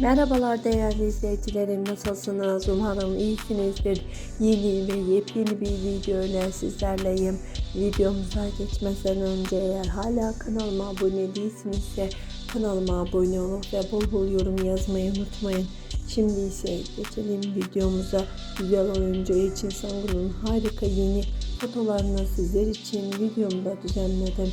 Merhabalar değerli izleyicilerim nasılsınız? Umarım iyisinizdir. Yeni ve yepyeni bir video ile sizlerleyim. Videomuza geçmeden önce eğer hala kanalıma abone değilsinizse kanalıma abone olup ve bol bol yorum yazmayı unutmayın. Şimdi ise geçelim videomuza. Güzel oyuncu için Sangun'un harika yeni fotolarını sizler için videomda düzenledim